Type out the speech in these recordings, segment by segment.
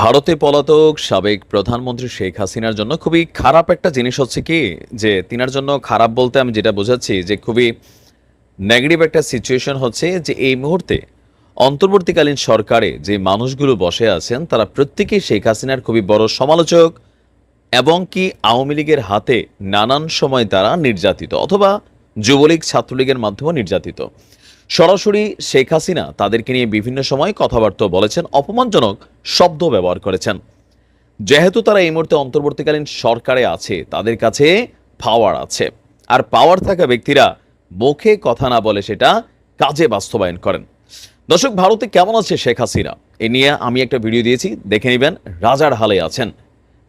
ভারতে পলাতক সাবেক প্রধানমন্ত্রী শেখ হাসিনার জন্য খুবই খারাপ একটা জিনিস হচ্ছে কি, যে তিনার জন্য খারাপ বলতে আমি যেটা বোঝাচ্ছি যে খুবই নেগেটিভ একটা সিচুয়েশন হচ্ছে যে এই মুহূর্তে অন্তর্বর্তীকালীন সরকারে যে মানুষগুলো বসে আছেন, তারা প্রত্যেকেই শেখ হাসিনার খুবই বড় সমালোচক এবং কি আওয়ামী লীগের হাতে নানান সময় তারা নির্যাতিত অথবা যুবলীগ, ছাত্রলীগের মাধ্যমে নির্যাতিত। সরাসরি শেখ হাসিনা তাদেরকে নিয়ে বিভিন্ন সময় কথাবার্তা বলেছেন, অপমানজনক শব্দ ব্যবহার করেছেন। যেহেতু তারা এই মুহূর্তে অন্তর্বর্তীকালীন সরকারে আছে, তাদের কাছে পাওয়ার আছে। আর পাওয়ার থাকা ব্যক্তিরা মুখে কথা না বলে সেটা কাজে বাস্তবায়ন করেন। দর্শক, ভারতে কেমন আছে শেখ হাসিনা? এ নিয়ে আমি একটা ভিডিও দিয়েছি, দেখে নেবেন, রাজার হালে আছেন।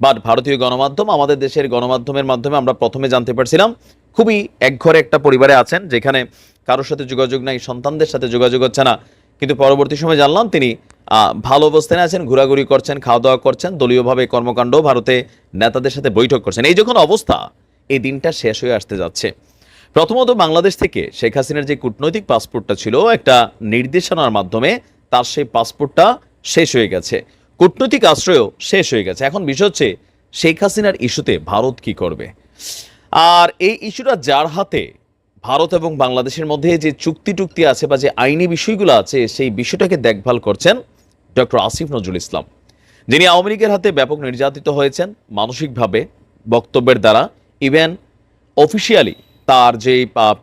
বাট ভারতীয় গণমাধ্যম, আমাদের দেশের গণমাধ্যমের মাধ্যমে আমরা প্রথমে জানতে পারছিলাম, খুবই একঘরে একটা পরিবারে আছেন, যেখানে কারোর সাথে যোগাযোগ নাই, সন্তানদের সাথে যোগাযোগ হচ্ছে না। কিন্তু পরবর্তী সময় জানলাম তিনি ভালো অবস্থানে আছেন, ঘোরাঘুরি করছেন খাওয়া দাওয়া করছেন, দলীয়ভাবে কর্মকাণ্ড ভারতে নেতাদের সাথে বৈঠক করছেন। এই যখন অবস্থা, এই দিনটা শেষ হয়ে আসতে যাচ্ছে। প্রথমত বাংলাদেশ থেকে শেখ হাসিনার যে কূটনৈতিক পাসপোর্টটা ছিল, একটা নির্দেশনার মাধ্যমে তার সেই পাসপোর্টটা শেষ হয়ে গেছে। কূটনৈতিক আশ্রয়ও শেষ হয়ে গেছে। এখন বিষয় হচ্ছে, শেখ হাসিনার ইস্যুতে ভারত কি করবে? আর এই ইস্যুটা যার হাতে ভারত এবং বাংলাদেশের মধ্যে যে চুক্তি টুক্তি আছে বা যে আইনি বিষয়গুলো আছে, সেই বিষয়টাকে দেখভাল করছেন ডক্টর আসিফ নজরুল ইসলাম। যিনি আওয়ামী লীগের হাতে ব্যাপক নির্যাতিত হয়েছেন, মানসিকভাবে বক্তব্যের দ্বারা, ইভেন অফিসিয়ালি তার যে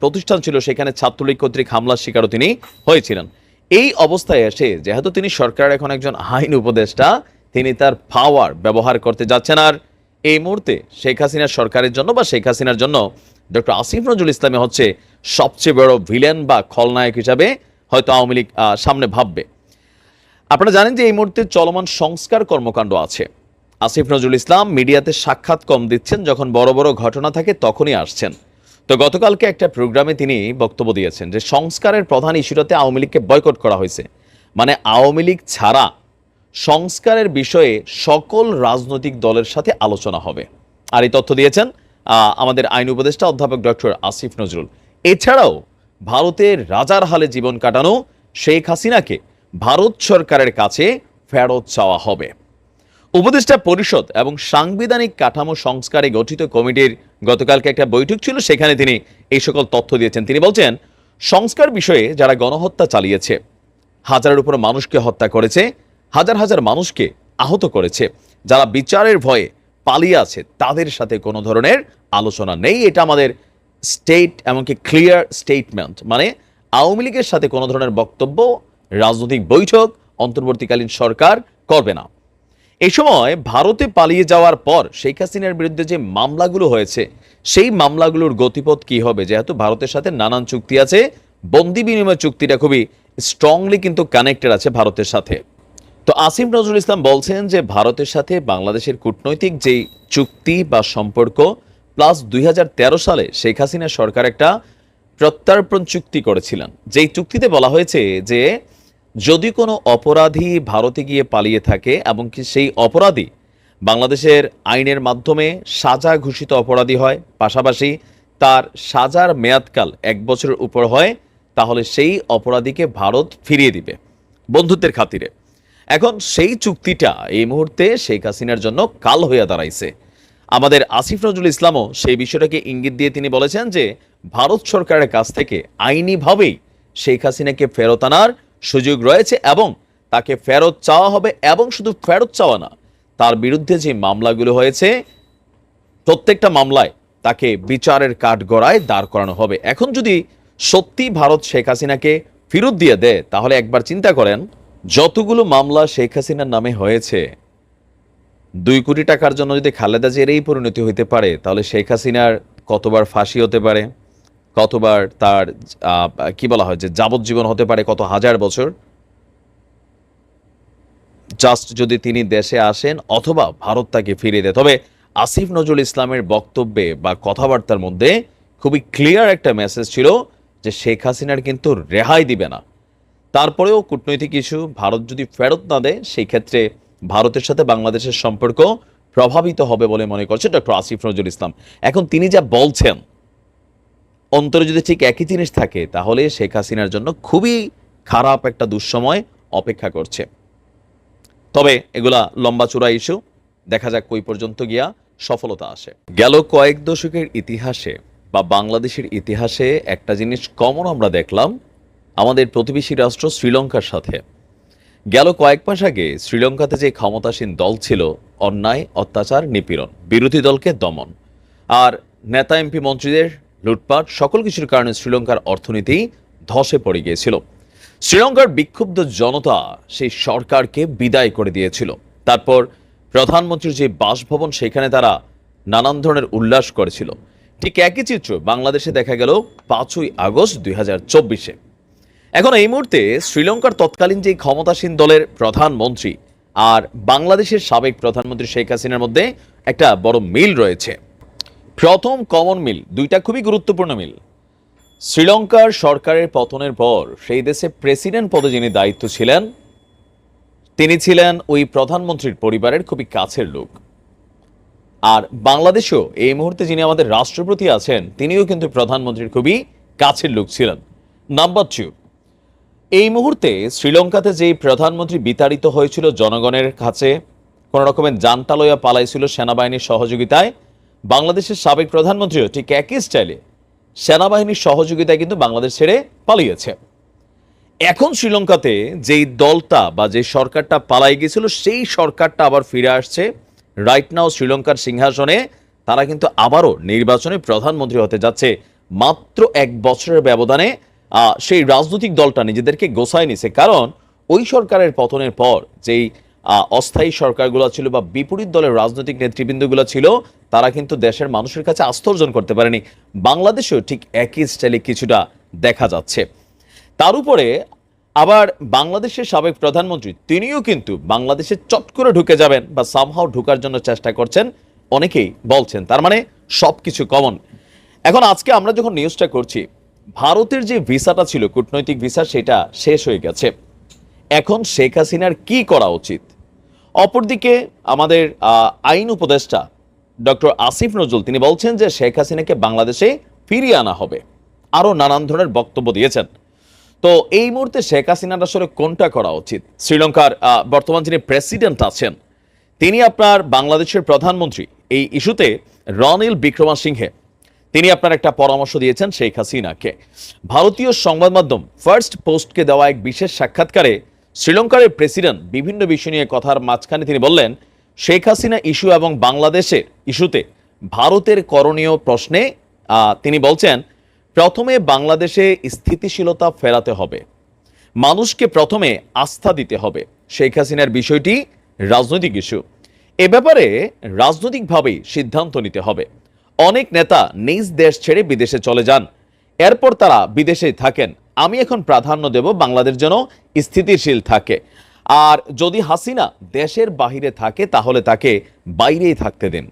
প্রতিষ্ঠান ছিল, সেখানে ছাত্রলীগ কর্তৃক হামলার শিকারও তিনি হয়েছিলেন। এই অবস্থায় এসে, যেহেতু তিনি সরকারের এখন একজন আইন উপদেষ্টা, তিনি তার পাওয়ার ব্যবহার করতে যাচ্ছেন। আর এই মুহূর্তে শেখ হাসিনার সরকারের জন্য বা শেখ হাসিনার জন্য ডক্টর আসিফ নজরুল ইসলামী হচ্ছে সবচেয়ে বড় ভিলেন বা খলনায়ক হিসাবে হয়তো আওয়ামী লীগ সামনে ভাববে। আপনারা জানেন যে এই মুহূর্তে চলমান সংস্কার কর্মকাণ্ড আছে। আসিফ নজরুল ইসলাম মিডিয়াতে সাক্ষাৎ কম দিচ্ছেন, যখন বড় বড় ঘটনা থাকে তখনই আসছেন। তো গতকালকে একটা প্রোগ্রামে তিনি বক্তব্য দিয়েছেন যে সংস্কারের প্রধান ইস্যুটাতে আওয়ামী লীগকে বয়কট করা হয়েছে। মানে আওয়ামী লীগ ছাড়া সংস্কারের বিষয়ে সকল রাজনৈতিক দলের সাথে আলোচনা হবে। আর এই তথ্য দিয়েছেন আমাদের আইন উপদেষ্টা অধ্যাপক ডক্টর আসিফ নজরুল। এছাড়াও ভারতের রাজার হালে জীবন কাটানো শেখ হাসিনাকে ভারত সরকারের কাছে ফেরত চাওয়া হবে। উপদেষ্টা পরিষদ এবং সাংবিধানিক কাঠামো সংস্কারে গঠিত কমিটির গতকালকে একটা বৈঠক ছিল, সেখানে তিনি এই সকল তথ্য দিয়েছেন। তিনি বলছেন, সংস্কার বিষয়ে যারা গণহত্যা চালিয়েছে, হাজারের উপর মানুষকে হত্যা করেছে, হাজার হাজার মানুষকে আহত করেছে, যারা বিচারের ভয়ে পালিয়ে আছে, তাদের সাথে কোনো ধরনের আলোচনা নেই। এটা আমাদের স্টেট এমনকি ক্লিয়ার স্টেটমেন্ট মানে আওয়ামী লীগের সাথে কোনো ধরনের বক্তব্য, রাজনৈতিক বৈঠক অন্তর্বর্তীকালীন সরকার করবে না। এ সময় ভারতে পালিয়ে যাওয়ার পর শেখ হাসিনার বিরুদ্ধে যে মামলাগুলো হয়েছে, সেই মামলাগুলোর গতিপথ কি হবে? যেহেতু ভারতের সাথে নানান চুক্তি আছে, বন্দি বিনিময় চুক্তিটা খুবই স্ট্রংলি কিন্তু কানেক্টেড আছে ভারতের সাথে। তো আসিম নজরুল ইসলাম বলছেন যে ভারতের সাথে বাংলাদেশের কূটনৈতিক যেই চুক্তি বা সম্পর্ক, প্লাস দুই হাজার তেরো সালে শেখ হাসিনা সরকার একটা প্রত্যর্পণ চুক্তি করেছিলেন। যেই চুক্তিতে বলা হয়েছে যে যদি কোনো অপরাধী ভারতে গিয়ে পালিয়ে থাকে এবং কি সেই অপরাধী বাংলাদেশের আইনের মাধ্যমে সাজা ঘোষিত অপরাধী হয়, পাশাপাশি তার সাজার মেয়াদকাল এক বছরের উপর হয়, তাহলে সেই অপরাধীকে ভারত ফিরিয়ে দিবে। বন্ধুত্বের খাতিরে। এখন সেই চুক্তিটা এই মুহূর্তে শেখ হাসিনার জন্য কাল হইয়া দাঁড়াইছে। আমাদের আসিফ নজরুল ইসলামও সেই বিষয়টাকে ইঙ্গিত দিয়ে তিনি বলেছেন যে, ভারত সরকারের কাছ থেকে আইনিভাবেই শেখ হাসিনাকে ফেরত আনার সুযোগ রয়েছে এবং তাকে ফেরত চাওয়া হবে এবং শুধু ফেরত চাওয়া না, তার বিরুদ্ধে যে মামলাগুলো হয়েছে, প্রত্যেকটা মামলায় তাকে বিচারের কাঠগড়ায় দাঁড় করানো হবে। এখন যদি সত্যি ভারত শেখ হাসিনাকে ফেরত দিয়ে দেয়, তাহলে একবার চিন্তা করেন যতগুলো মামলা শেখ হাসিনার নামে হয়েছে, দুই কোটি টাকার জন্য যদি খালেদা জিয়ার এই পরিণতি হইতে পারে, তাহলে শেখ হাসিনার কতবার ফাঁসি হতে পারে, কতবার তার কি বলা হয় যে যাবজ্জীবন হতে পারে, কত হাজার বছর? জাস্ট যদি তিনি দেশে আসেন অথবা ভারত তাকে ফিরিয়ে দেয়। তবে আসিফ নজরুল ইসলামের বক্তব্যে বা কথাবার্তার মধ্যে খুবই ক্লিয়ার একটা মেসেজ ছিল যে শেখ হাসিনার কিন্তু রেহাই দিবে না। তারপরেও কূটনৈতিক ইস্যু ভারত যদি ফেরত না দেয়, সেই ক্ষেত্রে ভারতের সাথে বাংলাদেশের সম্পর্ক প্রভাবিত হবে বলে মনে করছে ডক্টর আসিফ নজরুল ইসলাম। এখন তিনি যা বলছেন, অন্তরে যদি ঠিক একই জিনিস থাকে, তাহলে শেখ হাসিনার জন্য খুবই খারাপ একটা দুঃসময় অপেক্ষা করছে। তবে এগুলা লম্বা চূড়া ইস্যু, দেখা যাক কই পর্যন্ত গিয়া সফলতা আসে। গেল কয়েক দশকের ইতিহাসে বা বাংলাদেশের ইতিহাসে একটা জিনিস কমন আমরা দেখলাম আমাদের প্রতিবেশী রাষ্ট্র শ্রীলঙ্কার সাথে। গেল কয়েক মাস আগে শ্রীলঙ্কাতে যে ক্ষমতাসীন দল ছিল, অন্যায়, অত্যাচার, নিপীড়ন, বিরোধী দলকে দমন, আর নেতা এমপি মন্ত্রীদের লুটপাট, সকল কিছুর কারণে শ্রীলঙ্কার অর্থনীতি ধসে পড়ে গিয়েছিল। শ্রীলঙ্কার বিক্ষুব্ধ জনতা সেই সরকারকে বিদায় করে দিয়েছিল। তারপর প্রধানমন্ত্রীর যে বাসভবন, সেখানে তারা নানান ধরনের উল্লাস করেছিল। ঠিক একই চিত্র বাংলাদেশে দেখা গেল পাঁচই আগস্ট দুই হাজার চব্বিশে। এখন এই মুহূর্তে শ্রীলঙ্কার তৎকালীন যে ক্ষমতাসীন দলের প্রধানমন্ত্রী আর বাংলাদেশের সাবেক প্রধানমন্ত্রী শেখ হাসিনার মধ্যে একটা বড় মিল রয়েছে। প্রথম কমন মিল, দুইটা খুবই গুরুত্বপূর্ণ মিল। শ্রীলঙ্কার সরকারের পতনের পর সেই দেশে প্রেসিডেন্ট পদে যিনি দায়িত্ব ছিলেন, তিনি ছিলেন ওই প্রধানমন্ত্রীর পরিবারের খুবই কাছের লোক। আর বাংলাদেশেও এই মুহূর্তে যিনি আমাদের রাষ্ট্রপতি আছেন, তিনিও কিন্তু প্রধানমন্ত্রীর খুবই কাছের লোক ছিলেন। নাম্বার টু এই মুহূর্তে শ্রীলঙ্কাতে যে প্রধানমন্ত্রী বিতাড়িত হয়েছিল জনগণের কাছে, কোন রকমের জানটালয়া পালাইছিল সেনাবাহিনীর সহযোগিতায়। বাংলাদেশের সাবেক প্রধানমন্ত্রীও ঠিক একই স্টাইলে সেনাবাহিনীর সহযোগিতায় কিন্তু বাংলাদেশ ছেড়ে পালিয়েছে। এখন শ্রীলঙ্কাতে যেই দলটা বা যে সরকারটা পালাই গেছিল, সেই সরকারটা আবার ফিরে আসছে। রাইট নাও শ্রীলঙ্কার সিংহাসনে তারা কিন্তু আবারও নির্বাচনে প্রধানমন্ত্রী হতে যাচ্ছে। মাত্র এক বছরের ব্যবধানে সেই রাজনৈতিক দলটা নিজেদেরকে গোছায় নিছে। কারণ ওই সরকারের পতনের পর যেই অস্থায়ী সরকারগুলো ছিল বা বিপরীত দলের রাজনৈতিক নেতৃবৃন্দগুলো ছিল, তারা কিন্তু দেশের মানুষের কাছে আস্থা করতে পারেনি। বাংলাদেশেও ঠিক একই স্টাইলে কিছুটা দেখা যাচ্ছে। তার উপরে আবার বাংলাদেশের সাবেক প্রধানমন্ত্রী, তিনিও কিন্তু বাংলাদেশে চট করে ঢুকে যাবেন বা সামহাও ঢুকার জন্য চেষ্টা করছেন, অনেকেই বলছেন। তার মানে সবকিছু কমন এখন আজকে আমরা যখন নিউজটা করছি ভারতের যে ভিসাটা ছিল, কূটনৈতিক ভিসা, সেটা শেষ হয়ে গেছে। এখন শেখ হাসিনার কি করা উচিত? অপরদিকে আমাদের আইন উপদেষ্টা ডক্টর আসিফ নজরুল, তিনি বলছেন যে শেখ হাসিনাকে বাংলাদেশে ফিরিয়ে আনা হবে। আরও নানান ধরনের বক্তব্য দিয়েছেন। তো এই মুহূর্তে শেখ হাসিনার আসলে কোনটা করা উচিত? শ্রীলঙ্কার বর্তমান যিনি প্রেসিডেন্ট আছেন, তিনি আপনার বাংলাদেশের প্রধানমন্ত্রী। এই ইস্যুতে রনিল বিক্রমাসিংহে তিনি আপনার একটা পরামর্শ দিয়েছেন শেখ হাসিনাকে। ভারতীয় সংবাদ মাধ্যম ফার্স্ট পোস্টকে দেওয়া এক বিশেষ সাক্ষাৎকারে শ্রীলঙ্কার প্রেসিডেন্ট বিভিন্ন বিষয় নিয়ে কথার মাঝখানে তিনি বললেন, শেখ হাসিনা ইস্যু এবং বাংলাদেশের ইস্যুতে ভারতের করণীয় প্রশ্নে তিনি বলছেন, প্রথমে বাংলাদেশে স্থিতিশীলতা ফেরাতে হবে। মানুষকে প্রথমে আস্থা দিতে হবে। শেখ হাসিনার বিষয়টি রাজনৈতিক ইস্যু। এ ব্যাপারে রাজনৈতিকভাবেই সিদ্ধান্ত নিতে হবে। অনেক নেতা নিজ দেশ ছেড়ে বিদেশে চলে যান। এরপর তারা বিদেশে থাকেন। আমি এখন প্রাধান্য দেব বাংলাদেশ যেন স্থিতিশীল থাকে। আর যদি হাসিনা দেশের বাহিরে থাকে, তাহলে তাকে বাইরেই থাকতে দিন।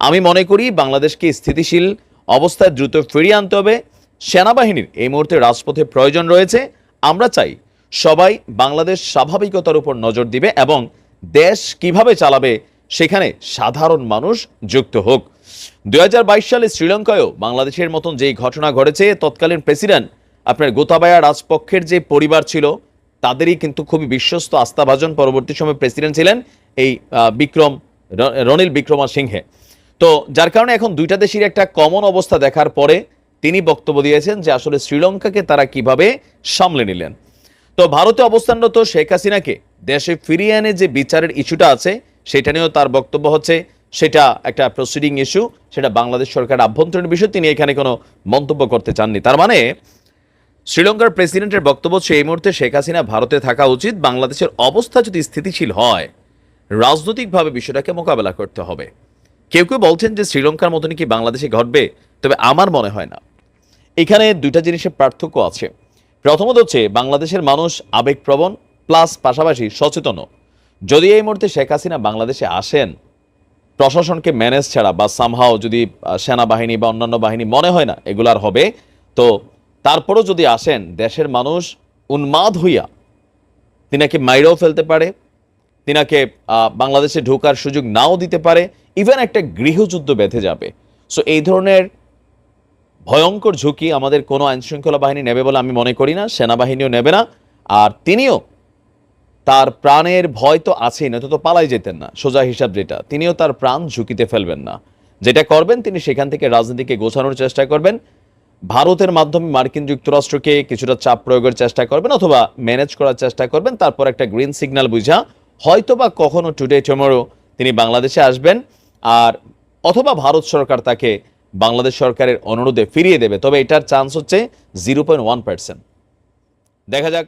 আমি মনে করি বাংলাদেশকে স্থিতিশীল অবস্থায় দ্রুত ফিরিয়ে আনতে হবে। সেনাবাহিনীর এই মুহূর্তে রাজপথে প্রয়োজন রয়েছে। আমরা চাই সবাই বাংলাদেশ স্বাভাবিকতার উপর নজর দিবে এবং দেশ কীভাবে চালাবে, সেখানে সাধারণ মানুষ যুক্ত হোক। দুই হাজার বাইশ সালে শ্রীলঙ্কায়ও বাংলাদেশের মতন যেই ঘটনা ঘটেছে, তৎকালীন প্রেসিডেন্ট আপনার গোতাবায়া রাজপক্ষের যে পরিবার ছিল, তাদেরই কিন্তু খুবই বিশ্বস্ত, আস্থাভাজন পরবর্তী সময় প্রেসিডেন্ট ছিলেন এই বিক্রম রনিল বিক্রমা সিংহে। তো যার কারণে এখন দুইটা দেশের একটা কমন অবস্থা দেখার পরে তিনি বক্তব্য দিয়েছেন যে আসলে শ্রীলঙ্কাকে তারা কীভাবে সামলে নিলেন। তো ভারতে অবস্থানরত শেখ হাসিনাকে দেশে ফিরিয়ে এনে যে বিচারের ইস্যুটা আছে, সেটা নিয়েও তার বক্তব্য হচ্ছে সেটা একটা প্রসিডিং ইস্যু সেটা বাংলাদেশ সরকার আভ্যন্তরীণ বিষয় তিনি এখানে কোনো মন্তব্য করতে চাননি। তার মানে শ্রীলঙ্কার প্রেসিডেন্টের বক্তব্য হচ্ছে, এই মুহূর্তে শেখ হাসিনা ভারতে থাকা উচিত, বাংলাদেশের অবস্থা যদি স্থিতিশীল হয়, রাজনৈতিকভাবে বিষয়টাকে মোকাবেলা করতে হবে। কেউ কেউ বলছেন যে, শ্রীলঙ্কার মতনই কি বাংলাদেশে ঘটবে? তবে আমার মনে হয় না। এখানে দুইটা জিনিসের পার্থক্য আছে। প্রথমত হচ্ছে, বাংলাদেশের মানুষ আবেগপ্রবণ, প্লাস পাশাপাশি সচেতন যদি এই মুহূর্তে শেখ হাসিনা বাংলাদেশে আসেন প্রশাসনকে ম্যানেজ ছাড়া বা সামহাও যদি সেনাবাহিনী বা অন্যান্য বাহিনী মনে হয় না এগুলার হবে, তো তারপরও যদি আসেন দেশের মানুষ উন্মাদ হইয়া তিনাকে মাইরাও ফেলতে পারে, তিনাকে বাংলাদেশে ঢোকার সুযোগ নাও দিতে পারে ইভেন একটা গৃহযুদ্ধ বেঁধে যাবে। সো এই ধরনের ভয়ঙ্কর ঝুঁকি আমাদের কোনো আইনশৃঙ্খলা বাহিনী নেবে বলে আমি মনে করি না, সেনাবাহিনীও নেবে না, আর তিনিও তার প্রাণের ভয় তো আছেই, নয়তো তো পালাই যেতেন না। সোজা হিসাব যেটা, তিনিও তার প্রাণ ঝুঁকিতে ফেলবেন না। যেটা করবেন, তিনি সেখান থেকে রাজনীতিকে গোছানোর চেষ্টা করবেন। ভারতের মাধ্যমে মার্কিন যুক্তরাষ্ট্রকে কিছুটা চাপ প্রয়োগের চেষ্টা করবেন অথবা ম্যানেজ করার চেষ্টা করবেন। তারপর একটা গ্রিন সিগন্যাল বুঝা, হয়তোবা কখনো টুডে, টুমোরো তিনি বাংলাদেশে আসবেন আর অথবা ভারত সরকার তাকে বাংলাদেশ সরকারের অনুরোধে ফিরিয়ে দেবে। তবে এটার চান্স হচ্ছে জিরো পয়েন্ট ওয়ান পার্সেন্ট দেখা যাক।